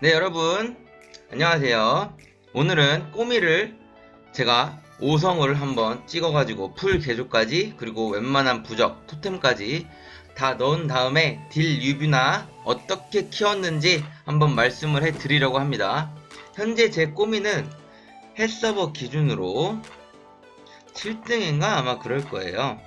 네 여러분. 안녕하세요. 오늘은 꼬미를 제가 5성을 한번 찍어가지고 풀 개조까지 그리고 웬만한 부적 토템까지 다 넣은 다음에 딜 유비나 어떻게 키웠는지 한번 말씀을 해 드리려고 합니다. 현재 제 꼬미는 햇서버 기준으로 7등인가 아마 그럴 거예요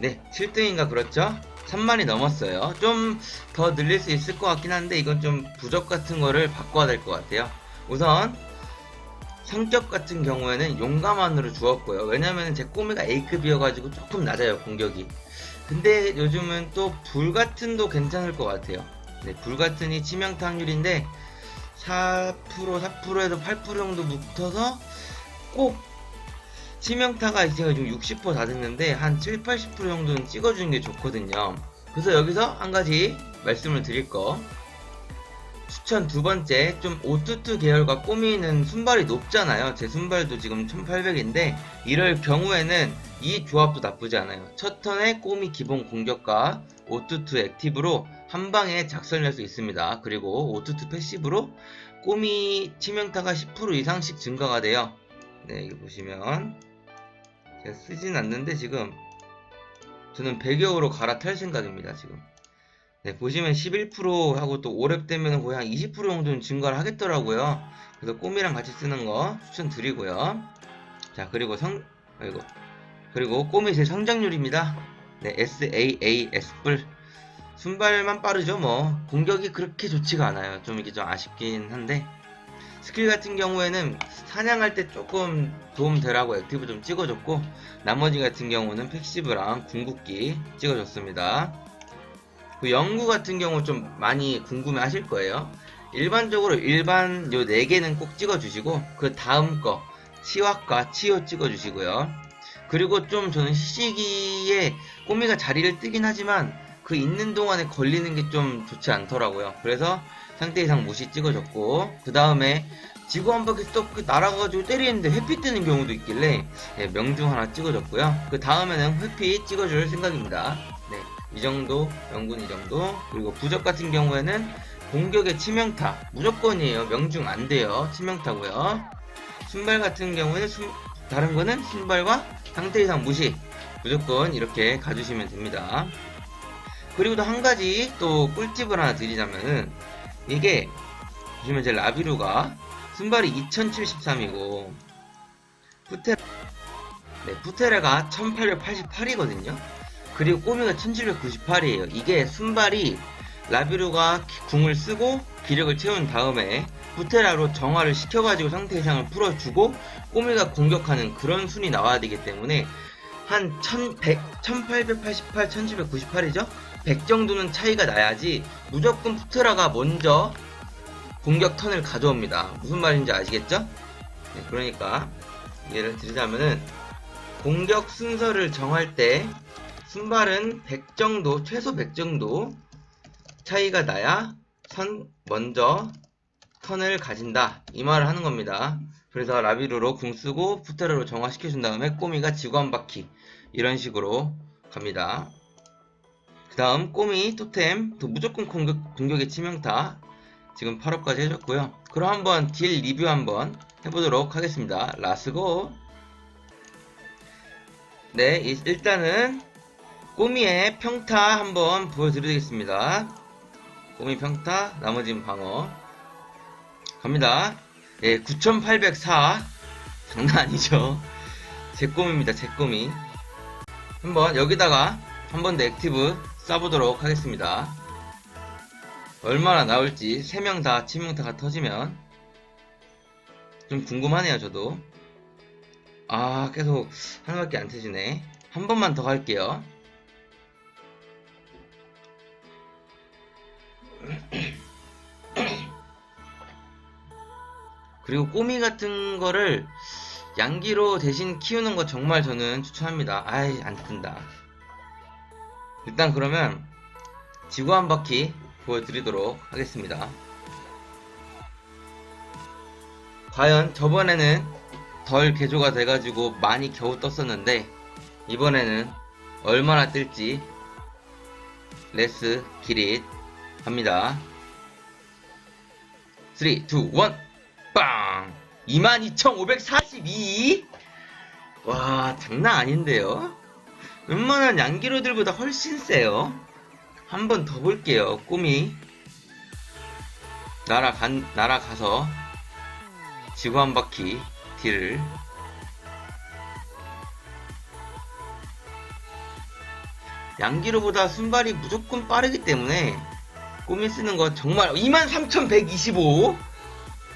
네 7등인가 그렇죠 3만이 넘었어요. 좀 더 늘릴 수 있을 것 같긴 한데 이건 좀 부적 같은 거를 바꿔야 될 것 같아요. 우선 성격 같은 경우에는 용감한으로 주었고요. 왜냐면 제 꼬미가 A급이어가지고 조금 낮아요 공격이. 근데 요즘은 또 불같은도 괜찮을 것 같아요. 네, 불같은이 치명타 확률인데 4% 4%에서 8% 정도 붙어서 꼭 치명타가 제가 지금 60%다 됐는데 한 7, 80% 정도는 찍어주는 게 좋거든요. 그래서 여기서 한 가지 말씀을 드릴 거. 추천 두 번째, 좀 오투투 계열과 꼬미는 순발이 높잖아요. 제 순발도 지금 1800인데, 이럴 경우에는 이 조합도 나쁘지 않아요. 첫 턴에 꼬미 기본 공격과 오투투 액티브로 한 방에 작살낼 수 있습니다. 그리고 오투투 패시브로 꼬미 치명타가 10% 이상씩 증가가 돼요. 네, 여기 보시면 제가 쓰진 않는데 지금 저는 배경으로 갈아탈 생각입니다 지금. 네 보시면 11% 하고 또 5렙 되면 거의 한 20% 정도는 증가를 하겠더라고요. 그래서 꼬미랑 같이 쓰는 거 추천드리고요. 자 그리고 성 아이고. 그리고 꼬미 제 성장률입니다. 네 SAAS 뿔. 순발만 빠르죠 뭐. 공격이 그렇게 좋지가 않아요. 좀 이게 좀 아쉽긴 한데 스킬 같은 경우에는 사냥할 때 조금 도움 되라고 액티브 좀 찍어줬고 나머지 같은 경우는 패시브랑 궁극기 찍어줬습니다. 그 연구 같은 경우 좀 많이 궁금해 하실 거예요. 일반적으로 일반 요 4개는 꼭 찍어주시고 그 다음 거 치확과 치유 찍어주시고요. 그리고 좀 저는 시기에 꼬미가 자리를 뜨긴 하지만 그 있는 동안에 걸리는 게 좀 좋지 않더라고요. 그래서 상태 이상 무시 찍어줬고 그 다음에 지구 한 바퀴 또그 날아가가지고 때리는데 회피 뜨는 경우도 있길래 네, 명중 하나 찍어줬고요. 그 다음에는 회피 찍어줄 생각입니다. 네, 이 정도 명분 이 정도 그리고 부적 같은 경우에는 공격의 치명타 무조건이에요. 명중 안 돼요. 치명타고요. 순발 같은 경우에는 순- 다른 거는 순발과 상태 이상 무시 무조건 이렇게 가주시면 됩니다. 그리고 또 한 가지 또 꿀팁을 하나 드리자면은 이게 보시면 제 라비루가 순발이 2073이고 푸테 네, 푸테레가 1888이거든요. 그리고 꼬미가 1798이에요. 이게 순발이 라비루가 기- 궁을 쓰고 기력을 채운 다음에 푸테라로 정화를 시켜가지고 상태 이상을 풀어주고 꼬미가 공격하는 그런 순이 나와야 되기 때문에 한 1100, 1888, 1798이죠? 100 정도는 차이가 나야지 무조건 푸테라가 먼저 공격 턴을 가져옵니다. 무슨 말인지 아시겠죠? 네, 그러니까 예를 들자면은 공격 순서를 정할 때 순발은 100 정도, 최소 100 정도 차이가 나야 선 먼저 턴을 가진다. 이 말을 하는 겁니다. 그래서 라비루로 궁 쓰고 푸테라로 정화시켜준 다음에 꼬미가 지구 한 바퀴 이런 식으로 갑니다. 그 다음 꼬미 토템 또 무조건 공격, 공격의 치명타. 지금 8호까지 해줬고요. 그럼 한번 딜 리뷰 한번 해보도록 하겠습니다. 라스고 네 이- 일단은 꼬미의 평타 한번 보여드리겠습니다. 꼬미 평타 나머지는 방어. 갑니다. 예, 9804 장난 아니죠. 제 꼬미입니다 제 꼬미 한번 여기다가 한 번 더 액티브 쏴보도록 하겠습니다. 얼마나 나올지 3명 다 치명타가 터지면 좀 궁금하네요 저도 아 계속 하나밖에 안 터지네 한 번만 더 갈게요 그리고 꼬미 같은 거를 양기로 대신 키우는 거 정말 저는 추천합니다. 아이, 안 뜬다. 일단 그러면 지구 한 바퀴 보여드리도록 하겠습니다. 과연 저번에는 덜 개조가 돼가지고 많이 겨우 떴었는데 이번에는 얼마나 뜰지 레스 기릿 합니다 3, 2, 1 빵! 22,542! 와 장난 아닌데요 웬만한 양기로들보다 훨씬 세요 한 번 더 볼게요 꿈이 날아간, 날아가서 지구 한 바퀴 딜을 양기로보다 순발이 무조건 빠르기 때문에 꿈이 쓰는 거 정말 23,125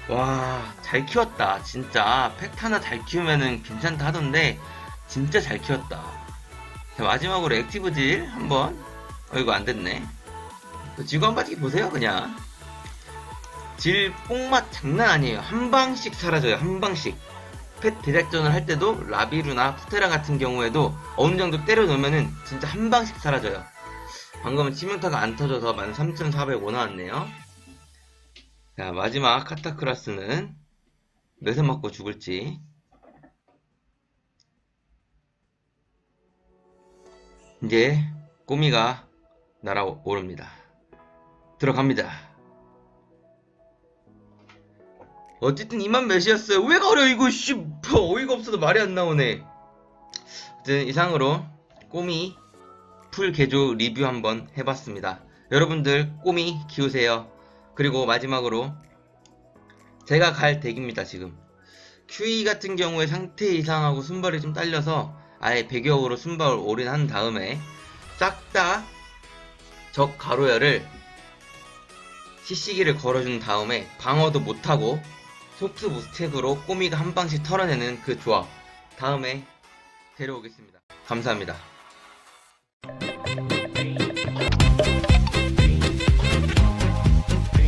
와, 잘 키웠다. 진짜 팩트 하나 잘 키우면은 괜찮다 하던데 진짜 잘 키웠다. 자, 마지막으로 액티브 질 한번. 어 이거 안 됐네. 지구 한 바퀴 보세요, 그냥. 질 뽕맛 장난 아니에요. 한 방씩 사라져요. 한 방씩. 펫 대작전을 할 때도 라비루나 푸테라 같은 경우에도 어느 정도 때려 놓으면은 진짜 한 방씩 사라져요. 방금은 치명타가 안 터져서 13,405 나왔네요. 자, 마지막 카타크라스는 몇에 맞고 죽을지. 이제 꼬미가 날아오릅니다. 들어갑니다. 어쨌든 2만 몇이었어요. 왜 가려 이거 씨 뭐, 어이가 없어도 말이 안 나오네. 어쨌든 이상으로 꼬미 풀 개조 리뷰 한번 해봤습니다. 여러분들 꼬미 키우세요. 그리고 마지막으로 제가 갈 덱입니다 지금 QE 같은 경우에 상태 이상하고 순발이 좀 딸려서 아예 배격으로 순발을 올인한 다음에 싹 다 적 가로열을 CC기를 걸어준 다음에 방어도 못하고 소트 무스택으로 꼬미가 한 방씩 털어내는 그 조합. 다음에 데려오겠습니다. 감사합니다